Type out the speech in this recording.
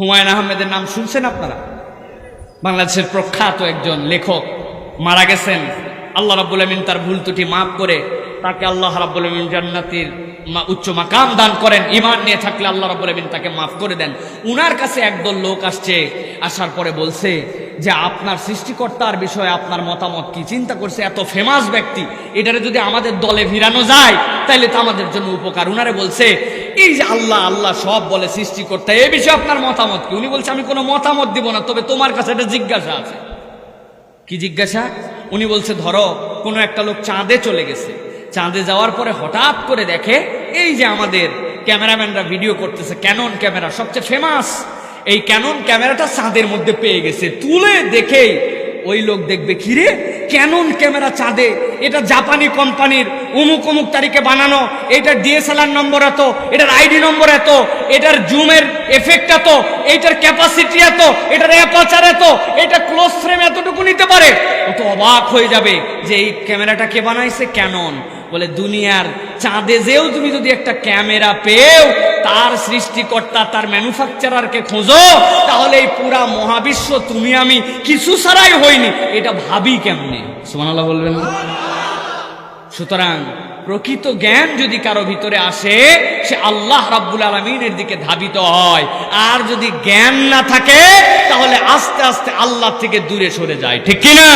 হুমায়ুন আহমেদের নাম শুনছেন আপনারা? বাংলাদেশের প্রখ্যাত একজন লেখক মারা গেছেন। আল্লাহ রাব্বুল আমিন তার ভুল ত্রুটি মাফ করে তাকে আল্লাহ রাব্বুল আমিন জান্নাতির উচ্চ মাকাম দান করেন। ইমান নিয়ে থাকলে আল্লাহ রাব্বুল আমিন তাকে মাফ করে দেন। উনার কাছে একদল লোক আসছে, আসার পরে বলছে যে, আপনার সৃষ্টিকর্তার বিষয়ে আপনার মতামত কি? চিন্তা করছে এত ফেমাস ব্যক্তি। এটারে যদি আমাদের দলে ভিড়ানো যায় তাহলে তো আমাদের জন্য উপকার। উনারে বলছে এই যে আল্লাহ আল্লাহ সব বলে সৃষ্টিকর্তা, এ বিষয়ে আপনার মতামত কি? উনি বলছে, আমি কোনো মতামত দিব না, তবে তোমার কাছে একটা জিজ্ঞাসা আছে। কি জিজ্ঞাসা? উনি বলছে, ধরো, কোনো একটা লোক চাঁদে চলে গেছে। চাঁদে যাওয়ার পরে হঠাৎ করে দেখে, এই যে আমাদের ক্যামেরাম্যানরা ভিডিও করতেছে ক্যানন ক্যামেরা, সবচেয়ে ফেমাস এই ক্যানন ক্যামেরাটা চাঁদের মধ্যে পেয়ে গেছে। তুলে দেখেই ওই লোক দেখবে কিরে ক্যানন ক্যামেরা চাঁদে। এটা জাপানি কোম্পানির অমুক অমুক তারিখে বানানো। এটার ডিএসএলআর নম্বর এত, এটার আইডি নম্বর এত, এটার জুমের এফেক্ট এত এইটার ক্যাপাসিটি এত, এটার অ্যাপাচার এত, এটা ক্লোজ ফ্রেম এতটুকু নিতে পারে। ও তো অবাক হয়ে যাবে যে এই ক্যামেরাটা কে বানাইছে? ক্যানন। বলে, দুনিয়ার চাঁদে যেও তুমি যদি একটা ক্যামেরা পেও তার সৃষ্টিকর্তা, তার ম্যানুফ্যাকচারারকে খোঁজো, তাহলে এই পুরা মহাবিশ্ব তুমি, আমি কিছু ছাড়াই হইনি। এটা ভাবি কেমনে? সুমানাল্লাহ বলবেন। সুতরাং প্রকৃত জ্ঞান যদি কারও ভিতরে আসে, সে আল্লাহ রাব্বুল আলমিনের দিকে ধাবিত হয়। আর যদি জ্ঞান না থাকে, তাহলে আস্তে আস্তে আল্লাহ থেকে দূরে সরে যায়। ঠিক কিনা?